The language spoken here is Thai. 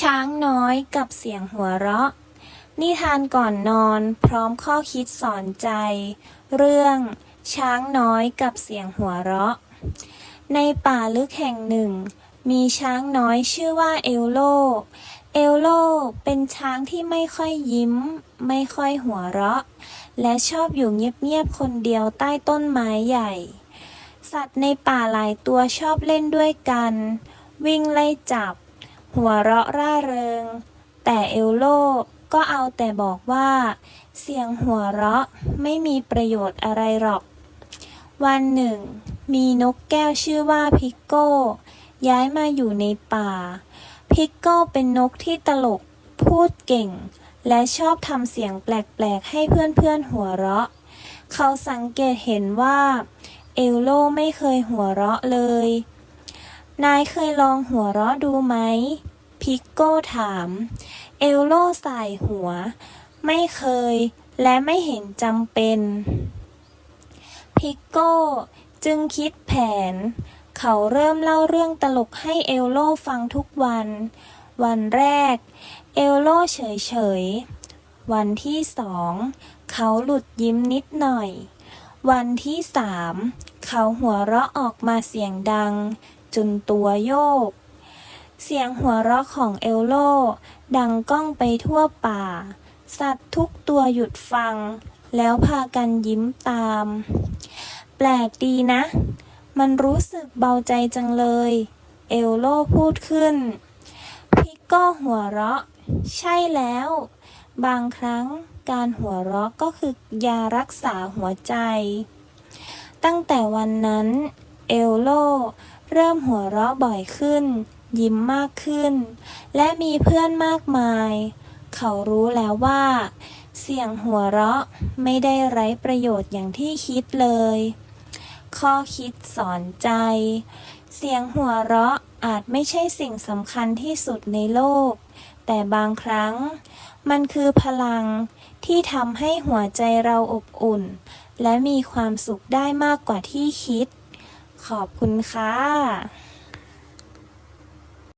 ช้างน้อยกับเสียงหัวเราะ นิทานก่อนนอนพร้อมข้อคิดสอนใจ เรื่อง ช้างน้อยกับเสียงหัวเราะ ในป่าลึกแห่งหนึ่ง มีช้างน้อยชื่อว่าเอลโล เอลโลเป็นช้างที่ไม่ค่อยยิ้ม ไม่ค่อยหัวเราะ และชอบอยู่เงียบๆคนเดียวใต้ต้นไม้ใหญ่ สัตว์ในป่าหลายตัวชอบเล่นด้วยกัน วิ่งไล่จับ หัวเราะร่าเริง แต่เอลโลก็เอาแต่บอกว่า เสียงหัวเราะไม่มีประโยชน์อะไรหรอก วันหนึ่ง มีนกแก้วชื่อว่าพิกโก้ ย้ายมาอยู่ในป่า พิกโก้เป็นนกที่ตลก พูดเก่ง และชอบทำเสียงแปลกๆ ให้เพื่อนๆหัวเราะ เขาสังเกตเห็นว่า เอลโลไม่เคยหัวเราะเลย นายเคยลองหัวเราะดูไหม พิกโก้ถาม เอลโลสายหัว ไม่เคย และไม่เห็นจำเป็น พิกโก้จึงคิดแผน เขาเริ่มเล่าเรื่องตลกให้เอลโลฟังทุกวัน วันแรก เอลโลเฉยๆ วันที่สอง เขาหลุดยิ้มนิดหน่อย วันที่สาม เขาหัวเราะออกมาเสียงดัง จนตัวโยก เสียงหัวเราะของเอลโล ดังก้องไปทั่วป่า สัตว์ทุกตัวหยุดฟัง แล้วพากันยิ้มตาม แปลกดีนะ มันรู้สึกเบาใจจังเลย เอลโลพูดขึ้น พิกโก้หัวเราะ ใช่แล้ว บางครั้งการหัวเราะก็คือยารักษาหัวใจ ตั้งแต่วันนั้น เอลโล เริ่มหัวเราะบ่อยขึ้น ยิ้มมากขึ้น และมีเพื่อนมากมาย เขารู้แล้วว่า เสียงหัวเราะไม่ได้ไร้ประโยชน์อย่างที่คิดเลย ข้อคิดสอนใจ เสียงหัวเราะอาจไม่ใช่สิ่งสำคัญที่สุดในโลก แต่บางครั้ง มันคือพลังที่ทำให้หัวใจเราอบอุ่น และมีความสุขได้มากกว่าที่คิด ขอบคุณค่ะ